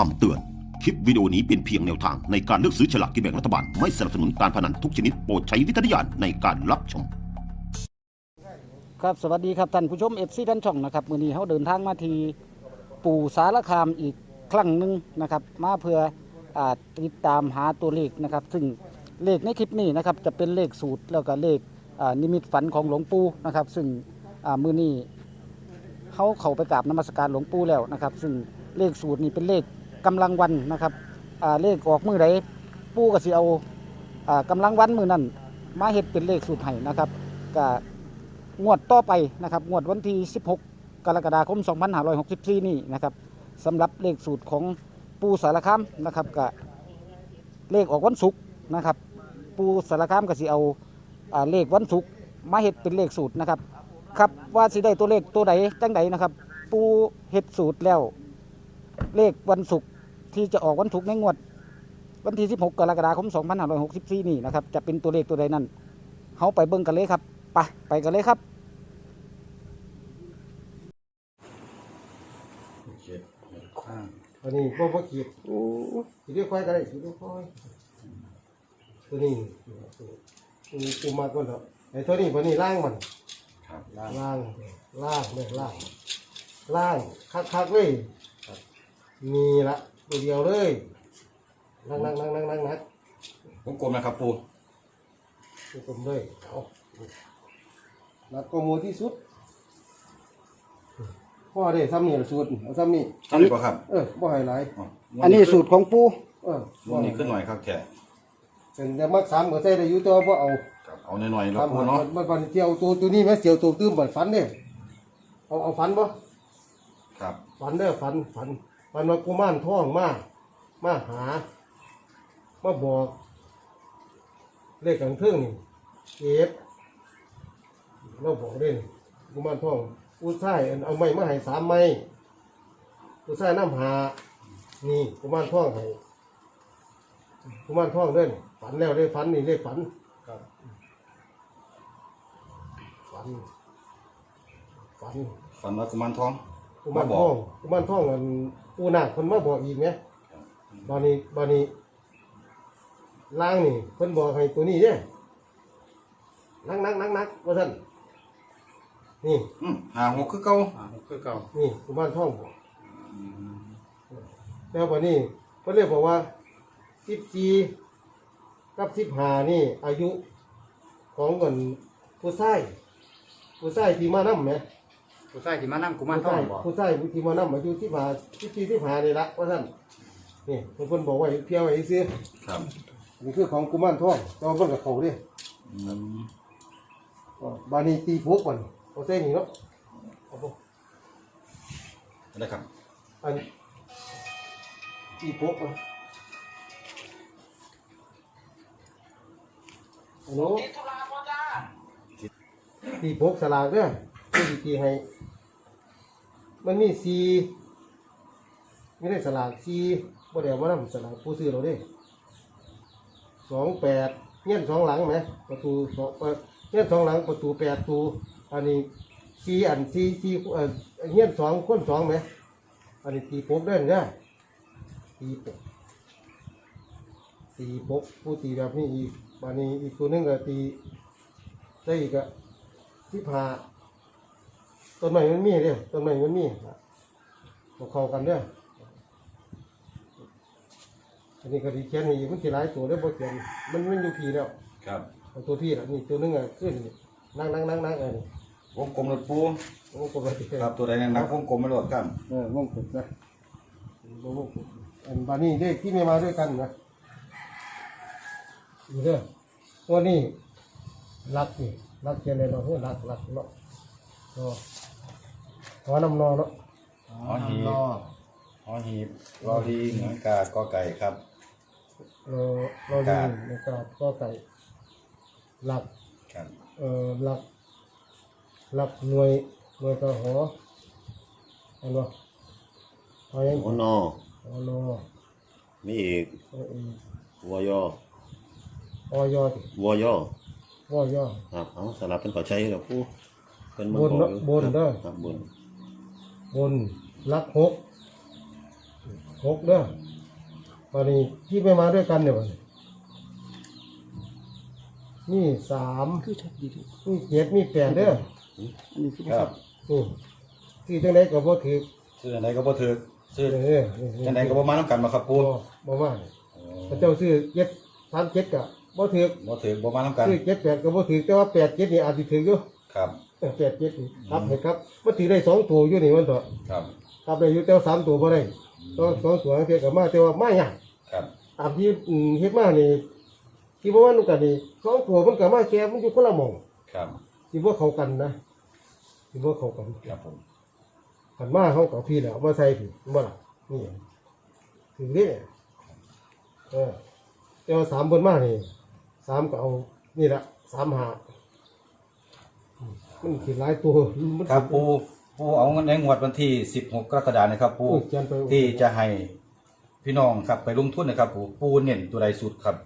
คำเตือน คลิปวิดีโอนี้เป็นเพียงแนวทางในการเลือกซื้อฉลากกินแบ่งรัฐบาล ไม่สนับสนุนการพนันทุกชนิดโปรดใช้วิจารณญาณในการรับชม ครับสวัสดีครับท่านผู้ชมเอฟซีท่านช่องนะครับมือนี้เขาเดินทางมาทีปู่สารคามอีกครั้งหนึ่งนะครับมาเพื่ออาติดตามหาตัวเลขนะครับ ซึ่งเลขในคลิปนี้นะครับจะเป็นเลขสูตรแล้วก็เลขอ่านิมิตฝันของหลวงปู่นะครับ ซึ่งอ่ามือนี้เขาเข้าไปกราบนมัสการหลวงปู่แล้วนะครับ ซึ่งเลขสูตรนี้เป็นเลข กำลังวันนะครับเลขออกมือใดปู่ก็สิเอาอ่ากำลังวันมือนั้นมาเฮ็ดเป็นเลขสูตรให้นะครับก็งวดต่อไปนะครับงวดวันที่ 16 กรกฎาคม 2564 นี่นะครับสำหรับเลขสูตรของปูสารคามนะครับก็เลขออกวันศุกร์นะครับ ปูสารคามก็สิเอาอเลขวันศุกร์มาเฮ็ดเป็นเลขสูตรนะครับครับว่าสิได้ตัวเลขตัวใดจังใดนะครับ ปูเฮ็ดสูตรแล้วเลขวันศุกร์ ที่จะออกวันศุกร์ในงวด วันที่ 16 กรกฎาคม 2564 นี่นะครับ จะเป็นตัวเลขตัวใดนั้นเฮาไปเบิ่งกันเลยครับไปไปกันเลยครับอันนี้พวกพวกขีดขีดด้วยควายก็ได้ขีดด้วยควายตัวนี้ตัวนี้ปูมากกว่าเถอะไอ้ตัวนี้ตัวนี้ล่างมันล่างล่างล่างเลยล่างล่างคักคักๆเลยมีละ ตัวเดียวเลยนั่งนั่งนั่งนั่งนั่งนักวงกลมนะครับปูตัวกลมเลยเอานักกว่าหมูที่สุดพ่อเด้ซ้ำนี่ละสุดเอาซ้ำนี่ท่านนี้ป่ะครับเออบ่ให้หลายอันนี้สูตรของปูเออวงนี้ขึ้นหน่อยครับแค่เป็นแต่มักสามก็ใส่ได้อยู่ตัวบ่เอาครับเอาหน่อยๆแล้วทำปูมันเนาะมันมันเจียวตัวตัวนี้แม่เจียวตัวตื้มบัดฝันเด้เอาเอาฝันบ่ครับฝันเด้อฝันฝัน ฝันว่ากุมารทองมามาหา มาบอก เลขกลางเทิงนี่เก็บเราบอกเด้นี่กุมารทองผู้ชายอันเอาไม้มาให้สามไม้ผู้ชายน้ำหา นี่กุมารทองให้กุมารทองเด้อนี่ฝันแล้วได้ฝันนี่เลขฝันฝันฝันฝันว่ากุมารทองกุมารทองกุมารทองมัน ปูนาคคนมาบอกอีกไหมบานี้บานี้ล่างนี่คนบอกให้ตัวนี้เนี่ยนักนักนักนักว่าท่านนี่อืมหาหกคือเก่าคือเก่านี่กุมารทองบอกแล้วบานี้เขาเรียกบอกว่าสิบจีกับสิบหานี่ อายุของเงินผู้ชายผู้ชายที่มานั่มไหม ผู้ชายที่มานั่งกุมารทองบ่ผู้ชายที่มานั่อายุที่ผาที่ที่ที่ผานี่ละว่าท่านนี่เป็นคนบอกว่าให้เพียวไอ้ซื้อครับนี่คือของกุมารทองแต่ว่าเบิ่งกับเขาดิอืมอ๋อบานีตีพุกก่อนเอาเส้นนี่เนาะเอาพวกได้ครับอันตีพุกอะอันนู้นตีพุกสลากเด้อ ที่สิตีให้ มันมีสีไม่ได้สลากสีบ่ได้เอามาสลากผู้ซื้อเราเด้สองแปดเงี้ยสองหลังไหมประตูสองเงี้ยสองหลังประตูแปดตูอันนี้สีอันสีสีเออเงี้ยสองคนสองไหมอันนี้ตีปกเด้เนี่ยตีปกตีปกผู้ตีแบบนี้อีกอันนี้อีกตัวนึงก็ตีได้อีกอะที่พา ต้นไม้มันมีเด้อต้นไม้มันมีมาเข้ากันเด้ออันนี้ก็ดีเขียนให้อีกมันสิหลายตัวได้อบ่เขียนมันมันอยู่พี่แล้วครับเอาตัวพี่ละนี่ตัวหนึงอะขึ้นนี่นั่งนั่งนั่งนั่งเอันนี้วงกลมรถปูโอ้ปกติครับตัวใดเนี่ยนักวงกลมไม่รอดครับเออมงกุฎนะมงกุฎอันบานี้เลขที่ไม่มาด้วยกันนะอยู่เด้อวันนี้รักนี่รักเขียนในเราเพื่อรักรักเนาะก็ข อนำนองเนาะหอหีบหอหีบรอดีเหมือนกากอไก่ครับเราเราดีนะครับก็ใส่หลักครับเอ่อหลัก หลักหน่วยหน่วยกหอเห็นบ่เอายังโอนอเอาโนมีอีกเอาเองวยอออยอติวยอวอยอครับเอาสลับเป็นขอใช้กับผู้เป็นมับนเนอะบนเด้อครับบน บนหลักหกหกเด้อตอนนี้ที่ไม่มาด้วยกันเนี่ยบัดนี้นี่สามคือชัดดีที่มีเจ็ดมีแปดเด้ออันนี้คือครับนี่ที่จังไดก็บ่ถือซื้ออันใดก็บ่ถือซื้อเออจังไดก็บ่มานํกันมาครับปูบ่บ่มาพระเจ้าซื้อเจ็ดสามเจ็ดก็บ่ถือบ่ถือบ่มานํกันซื้อเจ็ดแปดก็บ่ถือแต่ว่าแปดเจ็ดนี่อาจสิถืออยู่ครับ เออแปดเจ็ดนี่ครับให้ครับมันถือได้สองตัวอยู่นี่มันเถอะครับครับได้อยู่แต่ว่าสามตัวบ่ได้ต้องสองตัวเทียกับมาแต่ว่ามาหยังครับตามที่อืมเฮ็ดมานี่ที่บ่ว่านูนกันนี่สองตัวมันก็มาแก่มันอยู่คนละหม่องครับสิบ่เข้ากันนะสิบ่เข้ากันครับผมขันมาเขากับพี่แล้วเอามาใส่พี่บ่ล่ะนี่ถึงนี่เออแต่ว่าสามบนมานี่สามก็เอานี่ละสามหา มันขีดหลายตัวมัน ครับปูปูเอาเงินในงวดวันที่16กรกฎาคมนะครับปูโอ้ยเขียนไป ที่จะให้พี่น้องครับไปลงทุนนะครับปูปูเน้นตัวใดสุดครับ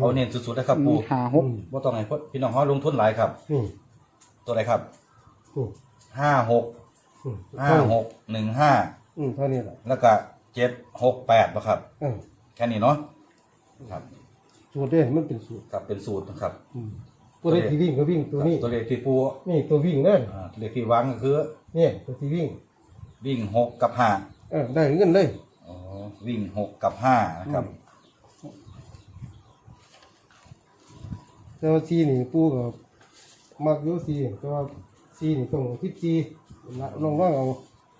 เอาเน้นสุดๆนะครับปูหาหกบ่ต้องให้พี่น้องเฮาลงทุนหลายครับ นี่ตัวใดครับนี่ห้าหกอืมห้าหกหนึ่งห้าอืมเท่านี้แหละแล้วก็เจ็ดหกแปดนะครับ เออแค่นี้เนาะครับ สูตรเด้มันเป็นสูตรครับเป็นสูตรนะครับ อืม ตัวเลขที่วิ่งก็วิ่งตัวนี้ตัวเลขที่ปูนี่ตัววิ่งเด้ออ่าเลขที่วางก็คือนี่ตัวที่วิ่งวิ่งหกกับห้าเออได้เงินเลย อ๋อวิ่งหกกับห้านะครับแต่ว่าซีนี่ปูก็มักอยู่ซีแต่ว่าซีนี่ต้องคิดซีลองว่างเอา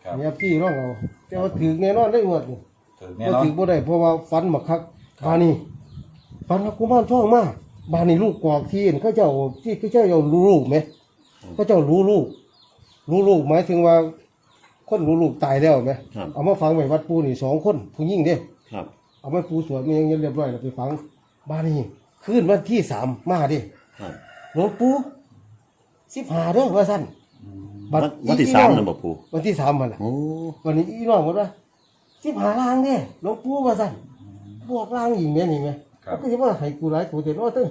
ครับเนี่ยพี่ร้องเอาแต่ว่าถือแน่นอนได้หมดนี่ถึงแน่บ่นอน ถือบ่ได้เพราะว่าฟันบักคักบานี่ฟันกุมารทองมา บานี่ลูกกอกที่เห็นเขาเจ้าที่เขาเจ้าเอารู้ลูกไหมเขาเจ้ารู้ลูก รู้ลูกหมายถึงว่า คนรู้ลูกตายแล้วไหมครับ เอามาฟังไว้วัดปูนี่สองคนผู้หญิงเด้ครับ เอามาปูสวดมันยังเรียบร้อยแล้วไปฟังบานี่คืนวันที่สามมาเดิครับหลวงปู่สิบหาเด้อว่าสั้นวันวันที่สามนั่นบ่ปูวันที่สามมันล่ะ โอ้วันนี้อีน้องบอกว่าสิบหาล้างเนี่ยหลวงปู่ว่าสั่นบวกล้างอีกแม่นี่ไหม ครับก็จะว่าให้กูหลายกูเต็มว่าตึ้ง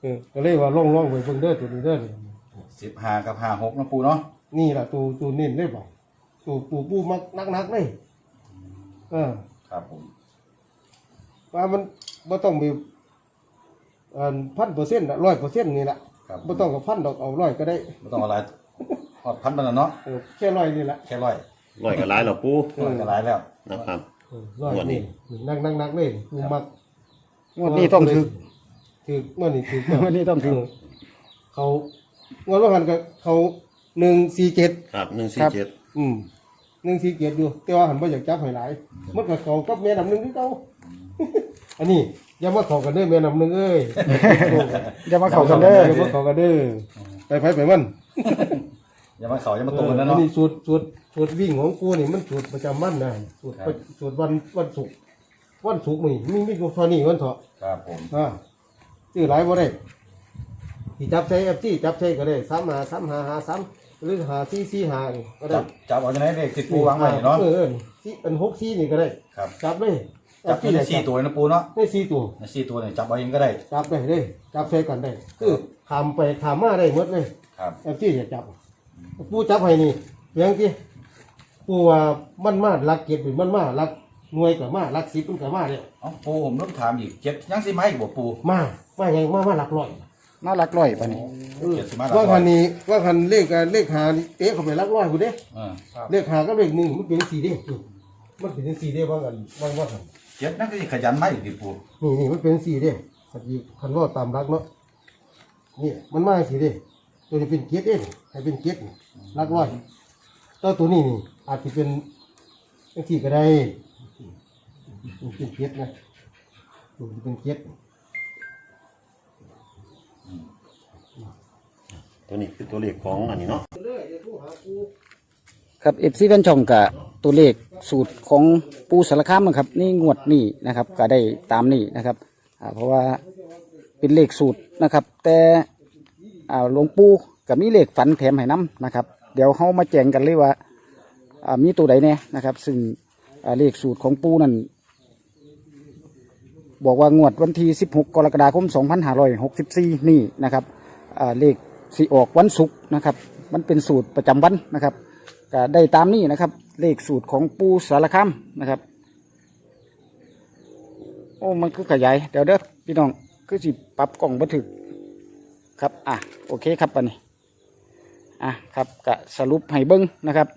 เออก็เลยว่าล่องล่องๆไปเบิ่งเด้อตัวนี้เด้อสิบห้ากับห้าหกนะปูเนาะนี่ล่ะตัวตัวเน้นได้บ่ตัวปูปูมักนักนักๆเลยเออครับผมว่ามันบ่ต้องมีอันพันเปอร์เซ็นต์ร้อยเปอร์เซ็นต์นี่แหละครับบ่ต้องกับพันดอกเอาร้อยก็ได้ไม่ต้องอะไรพอดพันไปแล้วเนาะเออแค่ร้อยนี่แหละแค่ร้อยร้อยกับหลายแล้วปูร้อยก็หลายแล้วนะครับเออ ร้อยงวดนี้ นี่นักนักนักๆเลยกูมักงวดนี้ต้องถือถือเมื่อนี่ถือวันนี้ต้องถือเขางวดว่าหันกับเขาหนึ่งสี่เจ็ดครับหนึ่งสี่ครับเจ็ดอืมหนึ่งสี่เจ็ดอยู่ แต่ว่าหันไปอยากจับให้หลายมันกับเขากับแม่นำหนึ่งที่เขาอันนี้อย่ามาเขอกันเด้อแม่นำหนึ่งเอ้ยอย่ามาเข้ากันเด้อ อย่ามาเขอกันเด้อไปไปไปมัน อย่ามาเขาอย่ามาตรงกันนะอัเนาะ นี้สูตรสูตรสูตรวิ่งของกูนี่มันสูตรประจำวันนะสูตรครับ สูตรวันวันศุกร์วันศุกร์นี่มีมีอยู่เท่านี้วันเถาะครับผม อ่าซื้อหลายบ่ได้ที่จับใช้แอปที่จับใช้ก็ได้สามหาสามหาหาสามหรือหาสี่สี่หานี่ก็ได้จับจับเอาจากไหนเลขที่ปูวางไว้เนาะ เออเออสี่อันหกสี่นี่ก็ได้ ครับ จับเลยจับที่สี่ตัวนะปูเนาะได้สี่ตัว ในสี่ตัวเนี่ยจับเอาเองก็ได้ จับได้เลยจับใช้กันได้ คือขามไปขามมาได้หมดเลยครับแอปที่จะจับ ปูจับให้นี่เพียงที่ปูว่ามันมาลักเก็บหรือมันมาลักหน่วยกับมาลักสิบมันกับมาเนี่ยเอ้าปูผมต้องถามอีกเจ็ดยังสิไหมอีกบ่ปูมามาไงมามาหลักร้อยน่ารักร้อยปานนี้เจ็ดสิบห้าว่าคันนี้ว่าคันเลขอะเลขหานี่เอ๊ะเข้าไปหลักร้อยกูเด้อ่าเลขหาก็เลขหนึ่งมันเป็นสี่เด้นี่มันเป็นสี่เด้ว่ากันว่าว่ากันเจ็ดนั่นก็สิขยันไหมอีกดิปูนี่นี่มันเป็นสี่เด้สักทีคันว่าตามรักเนาะนี่มันมาสี่เด้ ตัวนี้เป็นเกียรเด้ให้เป็นเกียรหลักร้อยตัวตัวนี้นี่อาจจะเป็นเป็นสี่ก็ได้มันเป็นเกียรนะตัวนี้เป็นเกียรตัวนี้คือตัวเลขของอันนี้เนาะครับเอฟซีแฟนช่องกับตัวเลขสูตรของปูสารคามนะครับนี่งวดนี้นะครับ ก็ได้ตามนี้นะครับอ่าเพราะว่าเป็นเลขสูตรนะครับ แต่ อ่าหลวงปู่กับมีเลขฝันแถมให้น้ำนะครับ เดี๋ยวเขามาแจ้งกันเลยว่าอ่ามีตัวใดแน่นะครับ ซึ่งอ่าเลขสูตรของปูนั่นบอกว่างวดวันที่ 16 กรกฎาคม 2564 นี่นะครับอ่าเลขสิออกวันศุกร์นะครับ มันเป็นสูตรประจำวันนะครับก็ได้ตามนี้นะครับ เลขสูตรของปูสารคามนะครับ โอ้ มันคือขยาย เดี๋ยวเด้อพี่น้อง คือสิปรับกล่องบัถึก ครับอะโอเคครับปันนี้อะครับกะสรุปให้เบิ้งนะครับ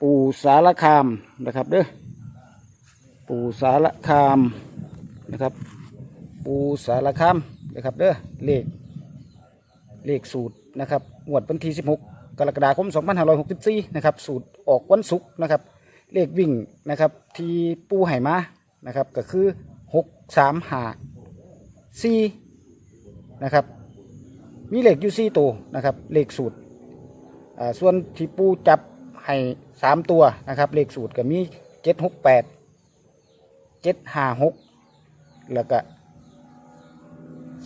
ปูสารคามนะครับเด้อปูสารคามนะครับ ปูสารคามนะครับเด้อเลขเลขสูตรนะครับงวดวันที่ 16 กรกฎาคม 2564 นะครับ สูตรออกวันศุกร์นะครับ เลขวิ่งนะครับ ที่ปูไห่มานะครับ ก็คือ 6 3 5 4นะครับ มีเหลขอยู่4ตัวนะครับเหลขสูตรส่วนที่ปูจับให้3ตัวนะครับเหลขสูตรก็มี768 756แล้วก็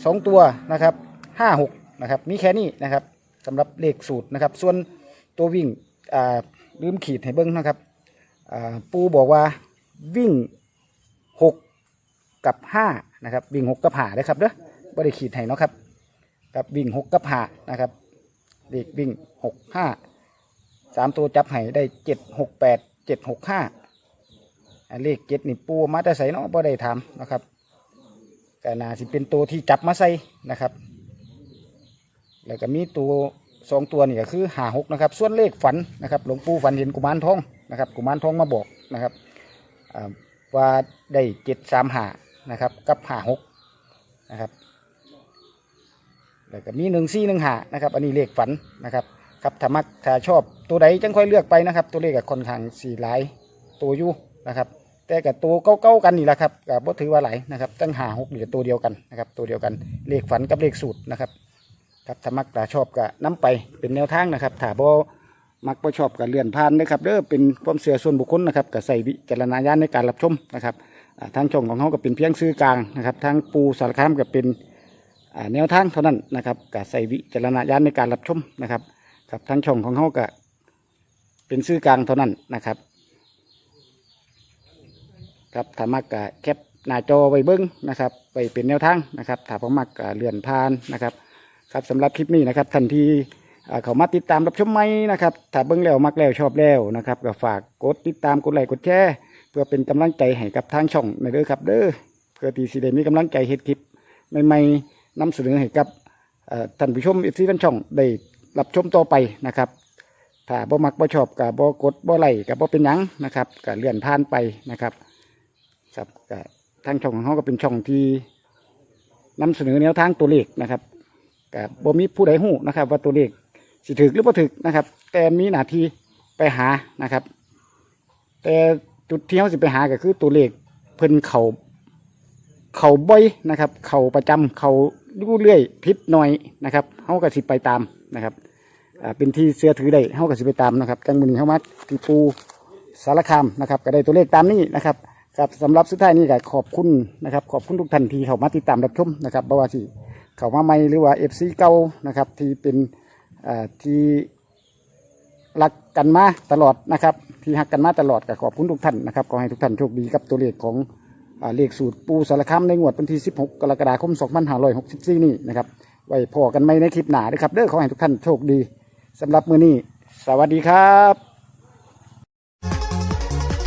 สองตัวนะครับห้าหกนะครับมีแค่นี้นะครับสำหรับเลขสูตรนะครับ ส่วนตัววิ่งลืมขีดให้เบิ้งนะครับปูบอกว่าวิ่งหกกับห้านะครับ วิ่งหกกับหาเลยครับเด้อไม่ได้ขีดให้เนาะครับ ครับวิ่งหกกับหานะครับเลขวิ่งหกห้าสามตัวจับให้ได้เจ็ดหกแปดเจ็ดหกห้าเลขเจ็ดนี่ปูมาแต่ใส่เนาะบ่ได้ทำนะครับก็น่าสิเป็นตัวที่จับมาใส่นะครับ แล้วก็มีตัวสองตัวนี่ก็คือหาหกนะครับ ส่วนเลขฝันนะครับ หลวงปู่ฝันเห็นกุมารทองนะครับ กุมารทองมาบอกนะครับว่าได้เจ็ดสามหานะครับ กับหาหกนะครับ แล้วก็มีหนึ่งสี่หนึ่งหานะครับ อันนี้เลขฝันนะครับครับถ้ามักถ้าชอบตัวใดจังค่อยเลือกไปนะครับ ตัวเลขกับค่อนข้างสี่หลายตัวอยู่นะครับ แต่กับตัวเก้าๆกันนี่แหละครับกับบ่ถือว่าหลายนะครับตั้งหาหกนี่ก็ตัวเดียวกันนะครับ ตัวเดียวกันเลขฝันกับเลขสูตรนะครับ ครับถ้ามักถ้าชอบก็นํไปเป็นแนวทางนะครับถ้าบ่มักบ่ชอบก็เลื่อนผ่านนะครับเด้อเป็นความเสื่อส่วนบุคคลนะครับก็ใส่วิจารณญาณในการรับชมนะครับทางช่องของเขาก็เป็นเพียงซื้อกลางนะครับทางปูสารคามก็เป็น แนวทางเท่านั้นนะครับก็ใส่วิจารณญาณในการรับชมนะครับครับทางช่องของเขาก็เป็นซื้อกลางเท่านั้นนะครับ ครับถ้ามักกะแคปหน้าจอไว้เบิ้งนะครับไปเป็นแนวทางนะครับถ้าพมักกะเลื่อนผ่านนะครับ ครับสำหรับคลิปนี้นะครับทันทีเขามาติดตามรับชมไหมนะครับถ้าเบิ้งแล้วมักแล้วชอบแล้วนะครับก็ฝากกดติดตามกดไลค์กดแชร์เพื่อเป็นกำลังใจให้กับทางช่องในเด้อครับเด้อเพื่อที่สิได้มีกำลังใจเฮ็ดคลิปใหม่ๆ นำเสนอให้กับท่านผู้ชมเอฟซีท่านช่องได้รับชมต่อไปนะครับถ้าบ่มักบ่ชอบกับบ่กดบ่ไลค์กับบ่เป็นหยังนะครับก็เลื่อนผ่านไปนะครับครับก็ทางช่องของเขาก็เป็นช่องที่นำเสนอแนวทางตัวเลขนะครับก็บ่มีผู้ใดหู้นะครับ ว่าตัวเลขสิถึกหรือบ่ถึกนะครับ แต่มีหน้าที่ไปหานะครับ แต่จุดที่เขาสิไปหาก็คือตัวเลขเพิ่นเขาเขาบ่อยนะครับ เขาประจำเขา ยู่เรื่อยพิษหน่อยนะครับเขาก็สิไปตามนะครับอ่าเป็นที่เสือถือได้เขาก็สิไปตามนะครับจังมือนี้เขามาที่ปูสารคามนะครับก็ได้ตัวเลขตามนี้นะครับครับสำหรับสุดท้ายนี้ก็ขอบคุณนะครับขอบคุณทุกท่านที่เข้ามาติดตามรับชมนะครับบ่ว่าสิเข้ามาใหม่หรือว่าเอฟซีเก่านะครับที่เป็นอ่าที่รักกันมาตลอดนะครับที่หักกันมาตลอดก็ขอบคุณทุกท่านนะครับขอให้ทุกท่านโชคดีกับตัวเลขของ เลขสูตรปูสารคามในงวดวันที่ 16 กรกฎาคม 2564 นี่นะครับ ไว้พอกันไหมในคลิปหนาด้วยครับ เด้อขอให้ทุกท่านโชคดีสำหรับมื้อนี้ สวัสดีครับ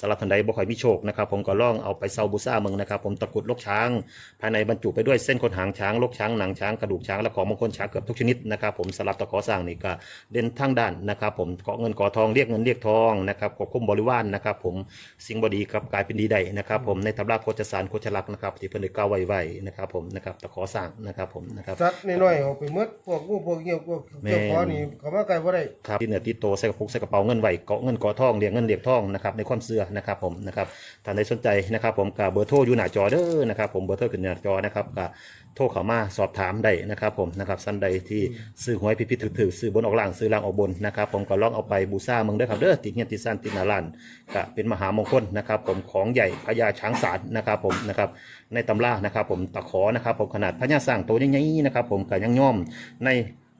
สำหรับท่านใดบ่ค่อยมีโชคนะครับผมก็ล่องเอาไปเซาบูซ่าเมืองนะครับผมตะกรุดลกช้าง ภายในบรรจุไปด้วยเส้นขนหางช้างลกช้างหนังช้างกระดูกช้างและของมงคลช้างเกือบทุกชนิดนะครับผมสำหรับตะขอสร้างนี่ก็เด่นทั้งด้านนะครับผมเกาะเงินเกาะทองเรียกเงินเรียกทองนะครับควบคุมบริวารนะครับผมสิ่งบดีครับกลายเป็นดีได้นะครับผมในตำราโคจสารโคจลักษณ์นะครับที่เพิ่นได้กล่าวไว้ไว้นะครับผมนะครับตะขอสร้างนะครับผมนะครับ สัตว์น้อยๆออกไปหมดพวกงูพวกเงี้ยวพวกเจ้าขอนี่เขามาไกลบ่ได้ครับที่เหนือติดโตวใส่กระปุกใส่กระเป๋าเงินไว้เกาะเงินเกาะทองเรียกเงินเรียกทองนะครับในความเสื่อนะครับผมนะครับท่านใดสนใจนะครับ ผมกับเบอร์โทรอยู่หน้าจอเด้อนะครับผมเบอร์โทรขึ้นหน้าจอนะครับกับโทรเข้ามาสอบถามได้นะครับผมนะครับสันใดที่ซื้อหวยพิพิธถือๆซื้อบนออกล่างซื้อล่างออกบนนะครับผมก็ลองเอาไปบูชาเมืองเด้อครับเด้อติดเงียนติดซันติดหนาลานก็เป็นมหามงคลนะครับ ผมของใหญ่พญาช้างศาลนะครับผมนะครับในตำรานะครับ ผมตะขอนะครับผมขนาดพญาสร้างตัวใหญ่ๆนะครับ ผมก็ยังย่อมใน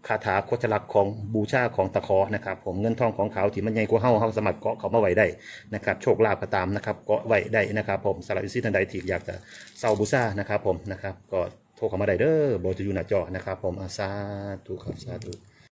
คาถาโคชลักของบูชาของตะขอนะครับ ผมเงินทองของเขาที่มันใหญ่กว่าเฮาเฮาสมัครเกาะเขามาไว้ได้นะครับ โชคลาภก็ตามนะครับเกาะไว้ได้นะครับ ผมสำหรับวิสิทันใดที่อยากจะเซาบูชานะครับ ผมนะครับ ก็โทรเข้ามาได้เด้อโบจะอยู่หน้าจอนะครับ ผมอาซาตุครับสาธุ